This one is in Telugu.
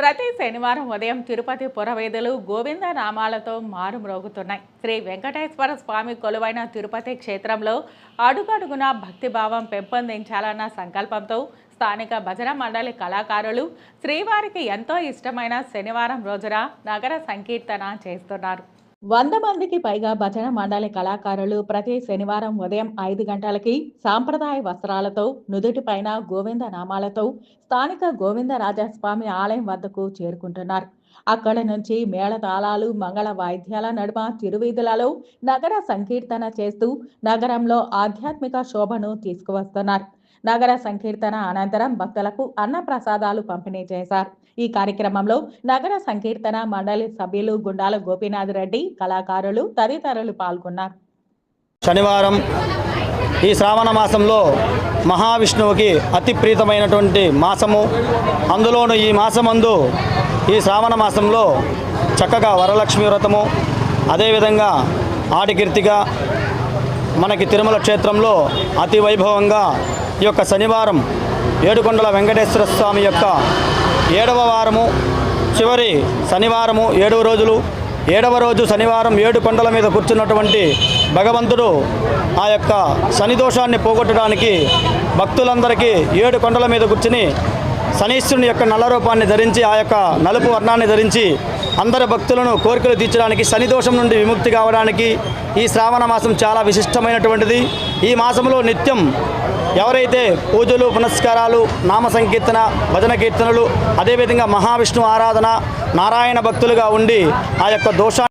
ప్రతి శనివారం ఉదయం తిరుపతి పురవేదులు గోవింద నామాలతో మారుమ్రోగుతున్నాయి శ్రీ వెంకటేశ్వర స్వామి కొలువైన తిరుపతి క్షేత్రంలో అడుగడుగున భక్తిభావం పెంపొందించాలన్న సంకల్పంతో స్థానిక భజన మండలి కళాకారులు శ్రీవారికి ఎంతో ఇష్టమైన శనివారం రోజున నగర సంకీర్తన చేస్తున్నారు. వంద మందికి పైగా భజన మండలి కళాకారులు ప్రతి శనివారం ఉదయం ఐదు గంటలకి సాంప్రదాయ వస్త్రాలతో నుదుటిపైన గోవింద నామాలతో స్థానిక గోవిందరాజస్వామి ఆలయం వద్దకు చేరుకుంటున్నారు. అక్కడ నుంచి మేళతాళాలు మంగళ వాయిద్యాల నడుమ తిరువీధులలో నగర సంకీర్తన చేస్తూ నగరంలో ఆధ్యాత్మిక శోభను తీసుకువస్తున్నారు. నగర సంకీర్తన అనంతరం భక్తులకు అన్న ప్రసాదాలు పంపిణీ చేశారు. ఈ కార్యక్రమంలో నగర సంకీర్తన మండలి సభ్యులు గుండాల గోపీనాథ్ రెడ్డి కళాకారులు తదితరులు పాల్గొన్నారు. శనివారం ఈ శ్రావణ మాసంలో మహావిష్ణువుకి అతి ప్రీతమైనటువంటి మాసము. అందులోను ఈ మాసమందు ఈ శ్రావణ మాసంలో చక్కగా వరలక్ష్మి వ్రతము అదేవిధంగా ఆడికీర్తిగా మనకి తిరుమల క్షేత్రంలో అతి వైభవంగా ఈ యొక్క శనివారం ఏడుకొండల వెంకటేశ్వర స్వామి యొక్క ఏడవ వారము చివరి శనివారము ఏడవ రోజులు. ఏడవ రోజు శనివారం ఏడు కొండల మీద కూర్చున్నటువంటి భగవంతుడు ఆ యొక్క శని దోషాన్ని పోగొట్టడానికి భక్తులందరికీ ఏడు కొండల మీద కూర్చుని శనీశ్వరుని యొక్క నల్ల రూపాన్ని ధరించి ఆ యొక్క నలుపు వర్ణాన్ని ధరించి అందరి భక్తులను కోరికలు తీర్చడానికి శని దోషం నుండి విముక్తి కావడానికి ఈ శ్రావణ మాసం చాలా విశిష్టమైనటువంటిది. ఈ మాసంలో నిత్యం ఎవరైతే పూజలు పునస్కారాలు నామ సంకీర్తన భజన కీర్తనలు అదేవిధంగా మహావిష్ణు ఆరాధన నారాయణ భక్తులుగా ఉండి ఆ యొక్క దోషాన్ని